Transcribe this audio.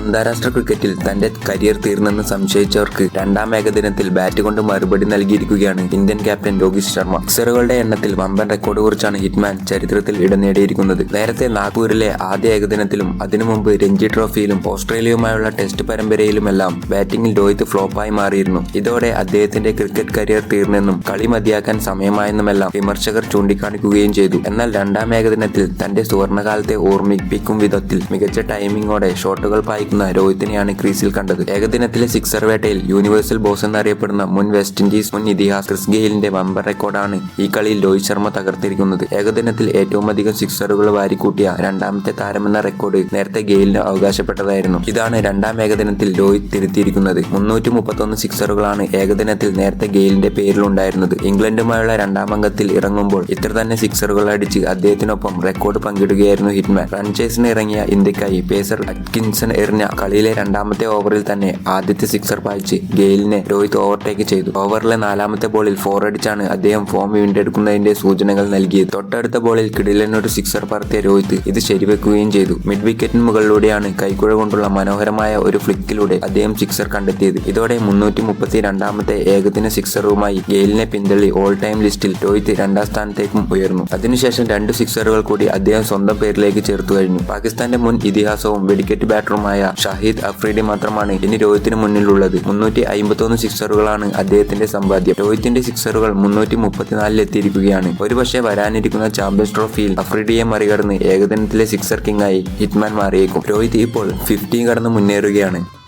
അന്താരാഷ്ട്ര ക്രിക്കറ്റിൽ തന്റെ കരിയർ തീർന്നെന്ന് സംശയിച്ചവർക്ക് രണ്ടാം ഏകദിനത്തിൽ ബാറ്റ് കൊണ്ട് മറുപടി നൽകിയിരിക്കുകയാണ് ഇന്ത്യൻ ക്യാപ്റ്റൻ രോഹിത് ശർമ്മ. സിക്സറുകളുടെ എണ്ണത്തിൽ വമ്പൻ റെക്കോർഡ് കുറിച്ചാണ് ഹിറ്റ്മാൻ ചരിത്രത്തിൽ ഇടം നേടിയിരിക്കുന്നത്. നേരത്തെ നാഗ്പൂരിലെ ആദ്യ ഏകദിനത്തിലും അതിനു മുമ്പ് രഞ്ജി ട്രോഫിയിലും ഓസ്ട്രേലിയയുമായുള്ള ടെസ്റ്റ് പരമ്പരയിലുമെല്ലാം ബാറ്റിംഗിൽ രോഹിത് ഫ്ലോപ്പായി മാറിയിരുന്നു. ഇതോടെ അദ്ദേഹത്തിന്റെ ക്രിക്കറ്റ് കരിയർ തീർന്നെന്നും കളി മതിയാക്കാൻ സമയമായെന്നുമെല്ലാം വിമർശകർ ചൂണ്ടിക്കാണിക്കുകയും ചെയ്തു. എന്നാൽ രണ്ടാം ഏകദിനത്തിൽ തന്റെ സുവർണകാലത്തെ ഓർമ്മിപ്പിക്കും വിധത്തിൽ മികച്ച ടൈമിങ്ങോടെ ഷോട്ടുകൾ പായിക്കുന്ന രോഹിത്തിനെയാണ് ക്രീസിൽ കണ്ടത്. ഏകദിനത്തിലെ സിക്സർ വേട്ടയിൽ യൂണിവേഴ്സൽ ബോസ് എന്നറിയപ്പെടുന്ന മുൻ വെസ്റ്റ് ഇൻഡീസ് മുൻ ഇതിഹാസ് ക്രിസ് ഗെയിലിന്റെ വമ്പർ റെക്കോർഡാണ് ഈ കളിയിൽ രോഹിത് ശർമ്മ തകർത്തിരിക്കുന്നത്. ഏകദിനത്തിൽ ഏറ്റവും അധികം സിക്സറുകൾ വാരിക്കൂട്ടിയ രണ്ടാമത്തെ താരമെന്ന റെക്കോർഡ് നേരത്തെ ഗെയിലിന് അവകാശപ്പെട്ടതായിരുന്നു. ഇതാണ് രണ്ടാം ഏകദിനത്തിൽ രോഹിത് തിരുത്തിയിരിക്കുന്നത്. മുന്നൂറ്റി മുപ്പത്തൊന്ന് സിക്സറുകളാണ് ഏകദിനത്തിൽ നേരത്തെ ഗെയിലിന്റെ പേരിലുണ്ടായിരുന്നത്. ഇംഗ്ലണ്ടുമായുള്ള രണ്ടാം അംഗത്തിൽ ഇറങ്ങുമ്പോൾ ഇത്ര തന്നെ സിക്സറുകൾ അടിച്ച് അദ്ദേഹത്തിനൊപ്പം റെക്കോർഡ് പങ്കിടുകയായിരുന്നു ഹിറ്റ്മാൻ. റൺ റൺചേസിന് ഇറങ്ങിയ ഇന്ത്യക്കായി പേസർ അറ്റ്കിൻസൺ എറിഞ്ഞ കളിയിലെ രണ്ടാമത്തെ ഓവറിൽ തന്നെ ആദ്യത്തെ സിക്സർ പായിച്ച് ഗെയിലിനെ രോഹിത് ഓവർടേക്ക് ചെയ്തു. ഓവറിലെ നാലാമത്തെ ബോളിൽ ഫോർ അടിച്ചാണ് അദ്ദേഹം ഫോം വീണ്ടെടുക്കുന്നതിന്റെ സൂചനകൾ നൽകിയത്. തൊട്ടടുത്ത ബോളിൽ കിടിലനൊരു സിക്സർ പറത്തിയ രോഹിത് ഇത് ശരിവെക്കുകയും ചെയ്തു. മിഡ് വിക്കറ്റിന് മുകളിലൂടെയാണ് കൈക്കുഴ കൊണ്ടുള്ള മനോഹരമായ ഒരു ഫ്ലിക്കിലൂടെ അദ്ദേഹം സിക്സർ കണ്ടെത്തിയത്. ഇതോടെ മുന്നൂറ്റി മുപ്പത്തി രണ്ടാമത്തെ ഏകദിന സിക്സറുമായി ഗെയിലിനെ പിന്തള്ളി ഓൾ ടൈം ലിസ്റ്റിൽ രോഹിത് രണ്ടാം സ്ഥാനത്തേക്കും ഉയർന്നു. അതിനുശേഷം രണ്ട് സിക്സറുകൾ കൂടി അദ്ദേഹം സ്വന്തം പേരിലേക്ക് ചേർത്തു കഴിഞ്ഞു. പാകിസ്ഥാന്റെ മുൻ ഇതിഹാസവും വെടിക്കെട്ട് ബാറ്ററുമായ ഷഹീദ് അഫ്രീഡി മാത്രമാണ് ഇനി രോഹിത്തിന് മുന്നിലുള്ളത്. മുന്നൂറ്റി അമ്പത്തൊന്ന് സിക്സറുകളാണ് അദ്ദേഹത്തിന്റെ സമ്പാദ്യം. രോഹിത്തിന്റെ സിക്സറുകൾ മുന്നൂറ്റി മുപ്പത്തിനാലിൽ എത്തിയിരിക്കുകയാണ് ഒരുപക്ഷെ വരാനിരിക്കുന്ന ചാമ്പ്യൻസ് ട്രോഫിയിൽ അഫ്രീഡിയെ മറികടന്ന് ഏകദിനത്തിലെ സിക്സർ കിങ്ങായി ഹിറ്റ്മാൻ മാറിയേക്കും. രോഹിത് ഇപ്പോൾ ഫിഫ്റ്റീൻ കടന്ന് മുന്നേറുകയാണ്.